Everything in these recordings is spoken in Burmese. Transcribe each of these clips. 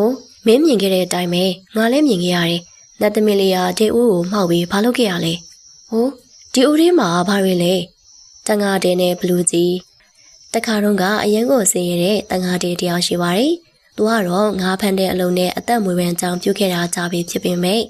။အိုးမင်းမြင်ခဲ့တဲ့အတိုင်းပဲငါလည်းမြင်ခဲ့ရတယ်။လက်သမီးလေးကဒီဦးကိုမှောက်ပြီးဘာလုပ်ခဲ့ရလဲ။ဟိုးဒီဦးလေးမှာဘာတွေလဲ။တန်ငါတဲနဲ့ဘလူးကြီးတခါတော့ကအရင်ကိုဆင်းရတဲ့တန်ငါတဲတယောက်ရှိပါတယ်။သူကတော့ငါဖန်တဲ့အလုံးနဲ့အသက်မွေးဝမ်းကြောင်းပြုတ်ခဲ့တာကြာပြီဖြစ်ပေမဲ့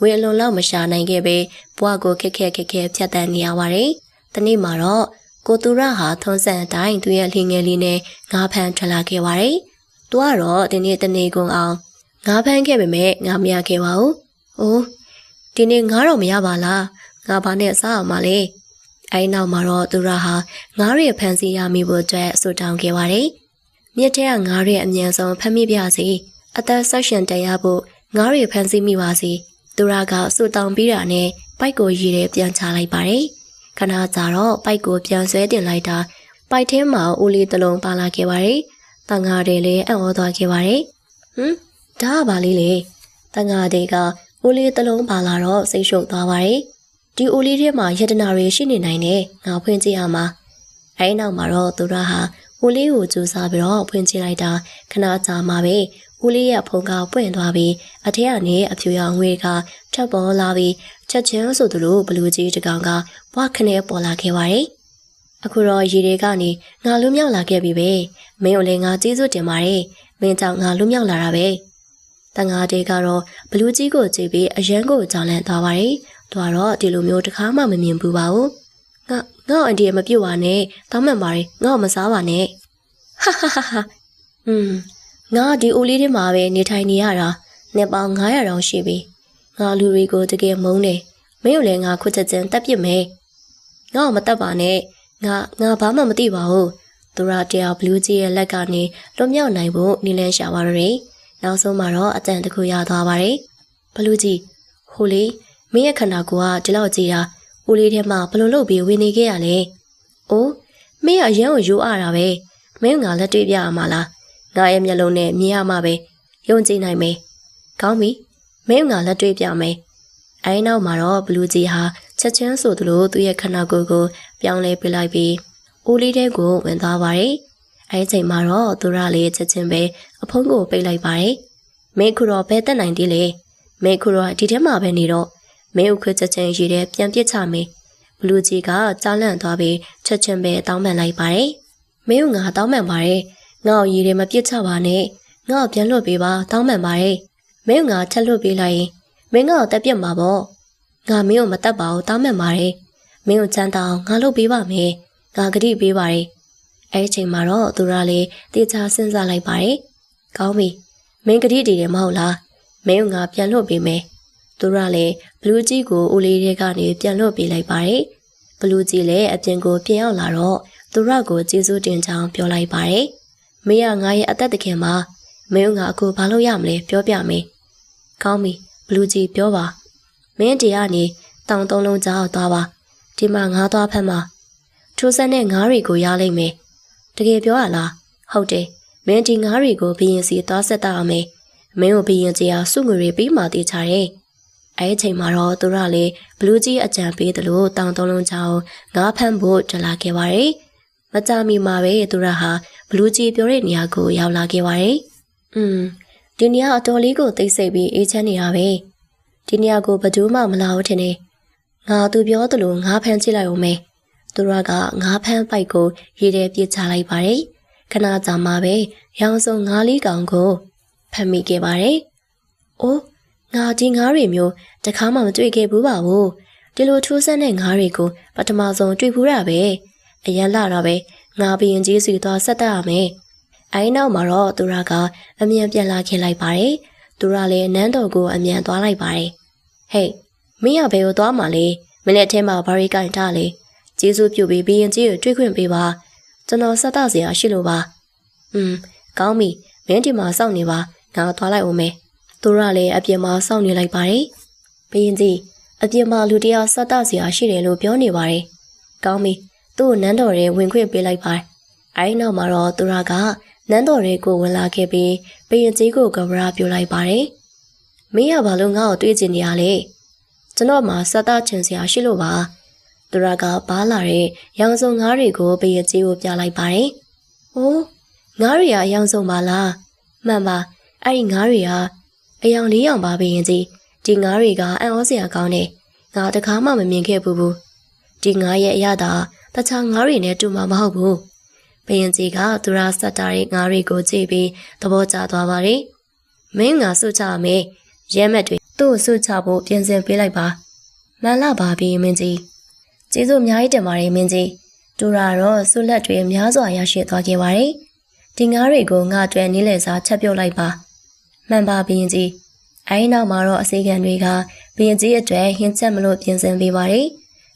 ဝေအလွန်လောက်မရှာနိုင်ခဲ့ပဲဘွားကိုခက်ခက်ခက်ခက်ဖြတ်တန်းနေရပါတယ်။တနေ့မှာတော့ကိုသူရဟာထုံးစံအတိုင်းသူ့ရဲ့လင်းငယ်လေးနဲ့ငါဖန်ထွက်လာခဲ့ပါတယ်။ သူကတော့ဒီနေ့တနေ့ကုန်အောင်ငါဖန်ခဲ့ပေမဲ့ငါမရခဲ့ပါဘူး။အိုးဒီနေ့ငါတော့မရပါလား။ငါဘာနဲ့စားအောင်မလဲ။အဲဒီနောက်မှာတော့သူရဟာငါးရဲ့ဖန်စီရမိဖို့အတွက်ဆူတောင်းခဲ့ပါတယ်။မြစ်ထဲကငါးရဲ့အမြန်ဆုံးဖမ်းမိပြစီ။အသက်ဆက်ရှင်တရားဖို့ငါးရဲ့ဖန်စီမိပါစီ။သူရကဆူတောင်းပြီးတာနဲ့ပိုက်ကိုရည်ရဲပြန်ချလိုက်ပါတယ်။ခဏကြာတော့ပိုက်ကိုပြန်ဆွဲတင်လိုက်တာပိုက်ထဲမှာဦးလေးတစ်လုံးပါလာခဲ့ပါတယ်။ တန်ငါတွေလည်းအံ့ဩသွားခဲ့ပါတယ်။ဟမ်ဒါကဘာလေးလဲ။တန်ငါတွေကဦးလေးတစ်လုံးပါလာတော့စိတ်ရှုပ်သွားပါတယ်။ဒီဦးလေးထဲမှာယတနာတွေရှိနေနိုင်တယ်။ငါဖွင့်ကြည့်အောင်ပါ။အဲဒီနောက်မှာတော့သူရဟာဦးလေးကိုကြိုးစားပြီးတော့ဖွင့်ကြည့်လိုက်တာခဏကြာမှပဲဦးလေးရဲ့ဖုန်းကပွင့်သွားပြီးအထက်ကနေအဖြူရောင်ငွေကထပ်ပေါ်လာပြီးချက်ချင်းဆိုသလိုဘလူးကြီးတကောင်ကဘွားခနဲ့ပေါ်လာခဲ့ပါတယ်။ အခုတော့ရေတွေကနေငါလွတ်မြောက်လာခဲ့ပြီပဲ။မင်းကိုလည်းငါကျေးဇူးတင်ပါတယ်။မင်းကြောင့်ငါလွတ်မြောက်လာတာပဲ။တန်ငါတွေကတော့ဘလူးကြီးကိုကြည့်ပြီးအရန်ကိုကြောင်လန့်သွားပါတယ်။သူကတော့ဒီလိုမျိုးတစ်ခါမှမမြင်ဘူးပါဘူး။ငါငါ့အန်ဒီရမပြုတ်ပါနဲ့။တောင်းမှန်ပါတယ်။ငါ့ကိုမစားပါနဲ့။ဟာဟာဟာဟာ။อืมငါဒီဦးလေးထဲမှာပဲနေထိုင်နေရတာနှစ်ပေါင်း900တောင်ရှိပြီငါလူတွေကိုတကယ်မုန်းတယ်မင်းတို့လည်းငါခွတ်ချက်ချင်းတက်ပြစ်မယ်ငါ့ကိုမတက်ပါနဲ့ ငါငါဘာမှမသိပါဘူးသူရတရားဘလူးကြီးရဲ့လက်ကနေလွတ်မြောက်နိုင်ဖို့နီလန်းရှာပါရယ်နောက်ဆုံးမှာတော့အတန်တခုရသွားပါတယ်ဘလူးကြီးဟိုလေမင်းရဲ့ခန္ဓာကိုယ်ကဒီလောက်ကြီးတာဦးလေးထဲမှာဘလို့လုပ်ပြီးဝင်နေခဲ့ရလဲအိုးမင်းကအရန်ကိုယူအားတာပဲမင်းကလက်တွေ့ပြရမှာလားငါရဲ့မျက်လုံးနဲ့မြင်ရမှာပဲယုံကြည်နိုင်မယ်။ကောင်းပြီ။မင်းငါလက်တွေ့ပြမယ်။အဲဒီနောက်မှာတော့ဘလူးကြီးဟာချက်ချင်းဆိုသလိုသူ့ရဲ့ခန္ဓာကိုယ်ကို ပြောင်းလဲပြလိုက်ပြီးဦးလေးတဲ့ကိုဝင်သွားပါတယ်။အဲဒီချိန်မှာတော့သူရလေးချက်ချင်းပဲအဖုံးကိုပိတ်လိုက်ပါတယ်။မင်းခုတော့ဘဲတက်နိုင်သေးလေ။မင်းခုတော့ဒီထဲမှာပဲနေတော့မင်းဥခွချက်ချင်းရည်တဲ့ပြန်ပစ်ချမယ်။ဘလူးကြီးကကြောက်လန့်သွားပြီးချက်ချင်းပဲတောင်းပန်လိုက်ပါတယ်။မင်းကငါတောင်းပန်ပါတယ်။ငါ့ကိုရည်တွေမပြစ်ချပါနဲ့ငါ့ကိုပြန်လွတ်ပေးပါတောင်းပန်ပါတယ်မင်းငါချက်လွတ်ပေးလိုက်ရင်မင်းငါ့ကိုတက်ပြတ်မှာပေါ့ငါမင်းကိုမတက်ပါဘူးတောင်းပန်ပါတယ် မင်းကိုချမ်းတောင်းငါလုပ်ပေးပါမယ်ငါဂတိပေးပါတယ်အဲ့ဒီချိန်မှာတော့သူရလေးတေချာစဉ်းစားလိုက်ပါတယ်ကောင်းပြီမင်းဂတိတည်တယ်မဟုတ်လားမင်းကငါပြန်လွတ်ပေးမယ်သူရလည်းဘလူးကြီးကိုဦးလေးတွေကနေပြန်လွတ်ပေးလိုက်ပါတယ်ဘလူးကြီးလည်းအပြင်ကိုပြန်ရောက်လာတော့သူရကိုကျေးဇူးတင်ကြောင်းပြောလိုက်ပါတယ်မင်းကငါရဲ့အသက်တခင်မှာမင်းကအခုဘာလို့ရမလဲပြောပြမေးကောင်းပြီဘလူးကြီးပြောပါမင်းတရားနေတောင်သုံးလုံးကြားသွားပါ ဒီမှာငါးသွားဖက်မှာထိုးဆက်နဲ့ငါးတွေကိုရလိမ့်မယ်တကယ်ပြောရလားဟုတ်တယ်မင်းဒီငါးတွေကိုဘရင်စီသွားဆက်တာအောင်မေးမင်းကိုဘရင်ကြီးအားစုငွေတွေပြီးမှတေးချတယ်အဲချိန်မှာတော့သူရလေဘလူးကြီးအကြံပေးတယ်လို့တောင်သုံးလုံးချောင်းငါးဖမ်းဖို့ကြလာခဲ့ပါတယ်မကြမီမှာပဲသူရဟာဘလူးကြီးပြောတဲ့နေရာကိုရောက်လာခဲ့ပါတယ်။อืมဒီနေရာအတော်လေးကိုသိစိတ်ပြီးအေးချမ်းနေတာပဲ။ဒီနေရာကိုဘယ်သူမှမလာဘူးထင်တယ်။ ငါသူပြောသလိုငါဖမ်းကြည့်လိုက်အောင်မယ်။သူတို့ကငါဖမ်းပိုက်ကိုရေထဲပြစ်ချလိုက်ပါတယ်။ခဏကြာမှပဲရောင်စုံငါးလေးကောင်ကိုဖမ်းမိခဲ့ပါတယ်။အိုးငါဒီငါးတွေမျိုးတခါမှမတွေ့ခဲ့ဘူးပါဘူး။ဒီလိုထိုးဆန်းတဲ့ငါးတွေကိုပထမဆုံးတွေ့ဘူးတာပဲ။အရန်လာတော့ပဲငါဘရင်ကြီးစီသွားဆက်တတ်ရမယ်။အဲဒီနောက်မှာတော့သူရကအမြန်ပြန်လာခင်လိုက်ပါတယ်။သူရလည်းနန်းတော်ကိုအမြန်သွားလိုက်ပါတယ်။ဟေး မင်းကဘယ်ကိုသွားမှာလဲ။မင်းလက်ထဲမှာဘာရီကင်ထားလဲ။ကျေးဇူးပြုပြီးဘရင်ကြီးကိုတွေ့ခွင့်ပေးပါ။ကျွန်တော်ဆက်တစရာရှိလို့ပါ။อืมကောင်းပြီ။မင်းဒီမှာစောင့်နေပါ။ငါသွားလိုက်အောင်မယ်။သူရလည်းအပြင်မှာစောင့်နေလိုက်ပါတယ်။ဘရင်ကြီးအပြင်မှာလူတယောက်ဆက်တစရာရှိတယ်လို့ပြောနေပါတယ်။ကောင်းပြီ။သူ့ကိုနန်းတော်ရဲဝင်ခွင့်ပေးလိုက်ပါတယ်။အဲဒီနောက်မှာတော့သူရကနန်းတော်ရဲကိုဝင်လာခဲ့ပြီးဘရင်ကြီးကိုကဗရာပြလိုက်ပါတယ်။မင်းကဘာလို့ငါ့ကိုတွေးချင်နေရလဲ။ ကျွန်တော်မှစက်သားချင်စရာရှိလို့ပါ။သူရကဘားလာတဲ့ရောင်စုံငါးတွေကိုဘရင်ကြီးကိုပြလိုက်ပါတယ်။ဟိုးငါးတွေကအရောင်စုံပါလား။မှန်ပါအဲ့ဒီငါးတွေဟာအယောင်လေးယောင်ပါဘရင်ကြီးဒီငါးတွေကအံ့ဩစရာကောင်းတယ်ငါတကားမှမမြင်ခဲ့ဘူးဘူးဒီငါးရဲ့အရသာတခြားငါးတွေနဲ့တူမှာမဟုတ်ဘူးဘရင်ကြီးကသူရဆက်တာတဲ့ငါးတွေကိုကြည့်ပြီးသဘောကျသွားပါတယ်မင်းငါစုချမယ်ရဲမက်တွေ သူ့ကိုစုချဖို့ပြင်ဆင်ပေးလိုက်ပါမှန်လားပါဘရင်မင်းကြီးကျေးဇူးအများကြီးတင်ပါတယ်မင်းကြီးတူရာတော့ဆုလက်တွေများစွာရရှိသွားခဲ့ပါတယ်ဒီငါးတွေကိုငါအတွက်နီးလေစာချက်ပြုတ်လိုက်ပါမှန်ပါဘရင်ကြီးအဲဒီနောက်မှာတော့အစီကံတွေကဘရင်ကြီးအတွက်ဟင်းချက်မလို့ပြင်ဆင်ပေးပါတယ်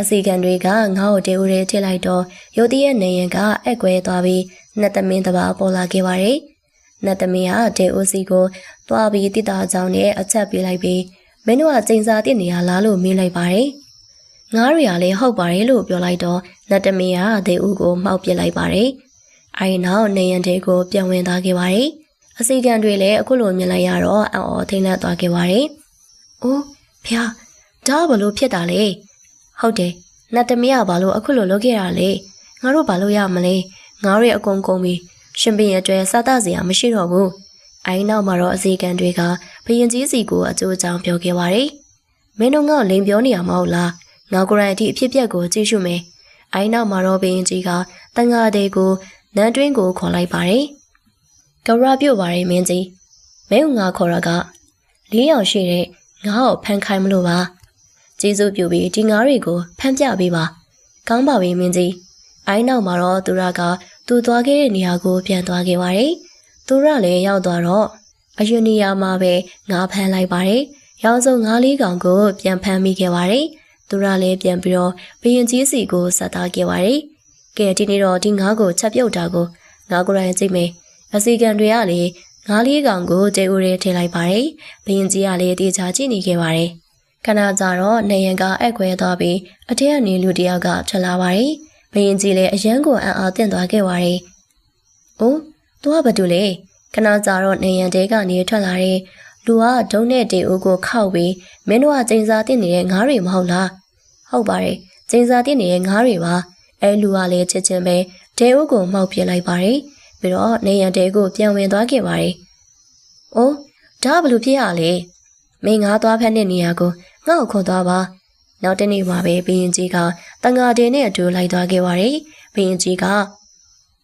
အစီကံတွေကငါ့ကိုတေဦးရဲထည့်လိုက်တော့ရုတ်တရက်နေရင်ကအက်ကွဲသွားပြီးနှစ်သမင်းတစ်ပါးပေါ်လာခဲ့ပါတယ် နှစ်သမင်းဟာတေဦးစီကိုသွားပြီးတိတာကြောင်နဲ့အချက်ပေးလိုက်ပြီးမင်းတို့ကချိန်စာတင့်နေရလားလို့မေးလိုက်ပါတယ်ငါးရီကလည်းဟုတ်ပါတယ်လို့ပြောလိုက်တော့လက်တမီးကဒေဦးကိုမှောက်ပစ်လိုက်ပါတယ်။အဲဒီနောက်နေရန်တဲကိုပြန်ဝင်သွားခဲ့ပါတယ်။အစီကံတွေလည်းအခုလိုမြင်လိုက်ရတော့အော်ထိတ်လန့်သွားခဲ့ပါတယ်။အိုးဖျားဒါဘလို့ဖြစ်တာလဲ။ဟုတ်တယ်။လက်တမီးကဘာလို့အခုလိုလုပ်ခဲ့တာလဲ။ငါတို့ဘာလို့ရမလဲ။ငါတို့ရဲ့အကုန်ကုန်ပြီး ရှင်ပင်ရဲ့အတွက်စားတစရာမရှိတော့ဘူး။အဲဒီနောက်မှာတော့အစီကံတွေကဘရင်ကြီးစီကိုအကျိုးအကြောင်းပြောခဲ့ပါတယ်။မင်းတို့ကလိန်ပြောနေရမဟုတ်လား။ငါကိုယ်တိုင်အထိအဖြစ်ပြက်ကိုကြည့်ရှုမယ်။အိုင်းနောက်မှာတော့ဘင်းကြီးကတန်ငါတဲ့ကိုနန်းတွင်းကိုခေါ်လိုက်ပါတယ်။ကရပြုတ်ပါတယ်မင်းကြီး။မင်းငါခေါ်ရကလေးယောက်ရှိတဲ့ငါ့ကိုဖန်ခိုင်းမလို့ပါ။ကျေးဇူးပြုပြီးဒီငါးတွေကိုဖန်ပြပေးပါ။ကောင်းပါပြီမင်းကြီး။အိုင်းနောက်မှာတော့သူရက သူသွားခဲ့တဲ့နေရာကိုပြန်သွားခဲ့ပါတယ်။သူရလည်းရောက်သွားတော့အယူနီယာမှာပဲငါဖမ်းလိုက်ပါတယ်။ရောင်းစုံငါးလေးကောင်ကိုပြန်ဖမ်းမိခဲ့ပါတယ်။သူရလည်းပြန်ပြီးတော့ဘရင်ကြီးစီကိုဆက်သားခဲ့ပါတယ်။ကဲဒီနေ့တော့ဒီငါးကိုချက်ပြုတ်တာကိုငါကိုယ်တိုင်ကြည့်မယ်။အစီကံတွေကလည်းငါးလေးကောင်ကိုကျေဦးရဲထည့်လိုက်ပါတယ်။ဘရင်ကြီးကလည်းတေချာကြည့်နေခဲ့ပါတယ်။ခဏကြာတော့နေရန်ကအက်ခွဲသွားပြီးအထက်ကနေလူတယောက်ကထွက်လာပါတယ်။ ဘရင်ကြီးလည်းအရန်ကိုအံ့အားသင့်သွားခဲ့ပါတယ်။အိုးသူကဘာတူလဲခဏကြာတော့နေရန်တဲကနေထွက်လာတဲ့လူကဒုံနဲ့တေဦးကိုခောက်ပြီးမင်းတို့ကကျင်းစားတင်နေတဲ့ငါးတွေမဟုတ်လားဟုတ်ပါတယ်ကျင်းစားတင်နေတဲ့ငါးတွေပါအဲလူကလည်းချက်ချင်းပဲတေဦးကိုမှောက်ပြလိုက်ပါတယ်ပြီးတော့နေရန်တဲကိုပြန်ဝင်သွားခဲ့ပါတယ်အိုးဒါဘလို့ဖြစ်ရလဲမင်းငါးသွားဖက်တဲ့နေရာကိုငါ့ကိုခေါ်သွားပါ နောက်တနေ့မှာပဲဘရင်ကြီးကတန်ငါတင်နဲ့အတူလိုက်သွားခဲ့ပါတယ်ဘရင်ကြီးက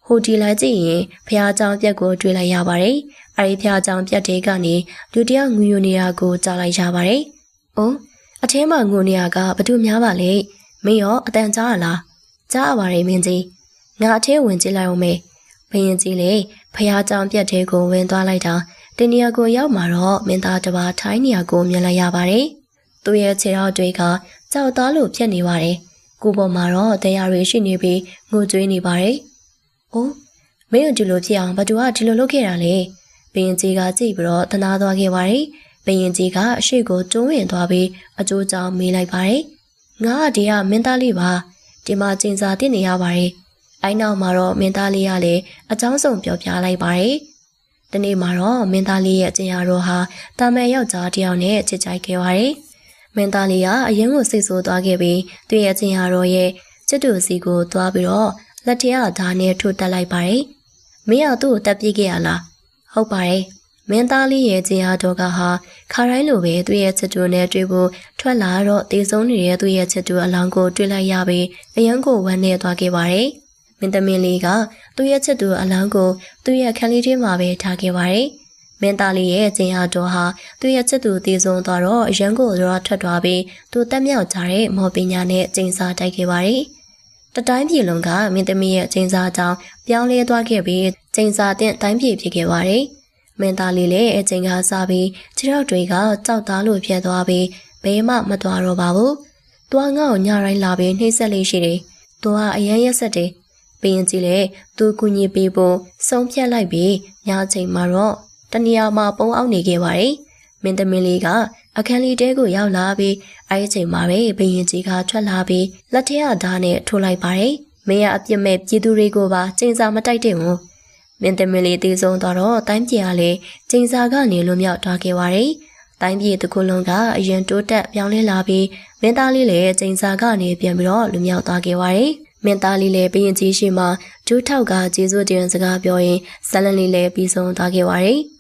ဟိုဒီလိုက်ကြည့်ရင်ဖះเจ้าပြက်ကိုတွေ့လိုက်ရပါတယ်။အဲဒီဖះเจ้าပြက်တွေကနေလူတယောက်ငူယိုနေရကိုကြားလိုက်ရပါတယ်။အိုးအထဲမှာငိုနေရကဘသူများပါလဲ။မင်းရောအတန်ကြားရလား။ကြားရပါတယ်မင်းကြီး။ငါအထဲဝင်ကြည့်လိုက်အောင်မေ။ဘရင်ကြီးလေဖះเจ้าပြက်တွေကိုဝင်သွားလိုက်တာတင်နေရကိုရောက်မှာတော့မင်းသားတစ်ပါးထိုင်းနေရကိုမြင်လိုက်ရပါတယ်။ သူ့ရဲ့ခြေထောက်တွေကကြောက်သားလို့ဖြစ်နေပါတယ်။ကိုပေါ်မှာတော့တရားတွေရှိနေပြီးငိုကြွေးနေပါတယ်။။အိုးမင်းတို့ဒီလိုဖြစ်အောင်ဘသူကဒီလိုလုပ်ခဲ့တာလဲ။ဘရင်ကြီးကကြည့်ပြီးတော့တနာသွားခဲ့ပါတယ်။ဘရင်ကြီးကအရှိကိုတွန်းဝင်သွားပြီးအကျိုးကြောင့်မေးလိုက်ပါတယ်။ငါကဒီကမင်းသားလေးပါ။ဒီမှာကျင်စာတင်နေရပါတယ်။အဲနောက်မှာတော့မင်းသားလေးကလည်းအကြောင်းစုံပြောပြလိုက်ပါတယ်။ဒီနေ့မှာတော့မင်းသားလေးရဲ့အကျင်ရတော်ဟာတာမန်ယောက်ျားတစ်ယောက်နဲ့ချစ်ကြိုက်ခဲ့ပါတယ်။ မင်းသားလေးကအရင်ကစိတ်ဆိုးသွားခဲ့ပြီးသူ့ရဲ့အကျင်ရတော်ရဲ့ချစ်တူစီကိုသွားပြီးတော့လက်ထက်ဓာနဲ့ထိုးတက်လိုက်ပါတယ်။မင်းကသူ့ကိုတက်ပြေးခဲ့ရလား။ဟုတ်ပါတယ်။မင်းသားလေးရဲ့ကျင်အားတော်ကဟာခါတိုင်းလိုပဲသူ့ရဲ့ချစ်တူနဲ့တွေ့ဖို့ထွက်လာတော့တေဆုံးနေတဲ့သူ့ရဲ့ချစ်တူအလောင်းကိုတွေ့လိုက်ရပြီးအယံကိုဝမ်းနေသွားခဲ့ပါတယ်။မင်းသမီးလေးကသူ့ရဲ့ချစ်တူအလောင်းကိုသူ့ရဲ့ခန်းလေးထဲမှာပဲထားခဲ့ပါတယ်။ မင်းသားလေးရဲ့ကျင်အားတော်ဟာသူ့ရဲ့ချစ်သူတည်ဆုံးသွားတော့အယံကိုတော့ထွက်သွားပြီးသူတက်မြောက်ကြတဲ့မော်ပညာနဲ့ကျင်းစားတိုက်ခဲ့ပါတယ်။တတိုင်းပြည်လုံးကမင်းသမီးရဲ့ချိန်စာကြောင့်ပြောင်းလဲသွားခဲ့ပြီးချိန်စာတဲ့တိုင်းပြည်ဖြစ်ခဲ့ပါတယ်။မင်းသားလေးလည်းအချိန်ကစားပြီးခြေထောက်တွေကကြောက်သားလို့ဖြစ်သွားပြီးဘဲမှမသွားတော့ပါဘူး။သူကငါ့ကိုညတိုင်းလာပြီးနှိမ့်ဆက်လေးရှိတယ်။သူကအရန်ရက်ဆက်တယ်။ဘင်းကြီးလည်းသူကူညီပေးဖို့ဆုံးဖြတ်လိုက်ပြီးညချိန်မှာတော့ တနေရာမှာပုံအောင်နေခဲ့ပါတယ်။မင်းသမီးလေးကအခန်းလေးတဲကိုရောက်လာပြီးအဲဒီချိန်မှာပဲဘရင်ကြီးကထွက်လာပြီးလက်ထက်ကဓာတ်နဲ့ထိုးလိုက်ပါတယ်။မင်းကအပြစ်မဲ့ပြည်သူတွေကိုပါကျင်းစာမတိုက်တဲ့ဘူး။မင်းသမီးလေးတည်ဆုံးသွားတော့တိုင်းပြည်ကလည်းကျင်းစာကနေလွန်မြောက်သွားခဲ့ပါတယ်။တိုင်းပြည်တစ်ခုလုံးကအရင်တိုးတက်ပြောင်းလဲလာပြီးမင်းသားလေးလည်းကျင်းစာကနေပြန်ပြီးတော့လွန်မြောက်သွားခဲ့ပါတယ်။မင်းသားလေးလည်းဘရင်ကြီးရှိမှဒူးထောက်ကကျေးဇူးတင်စကားပြောရင်ဇလန်လေးလည်းပြီးဆုံးသွားခဲ့ပါတယ်။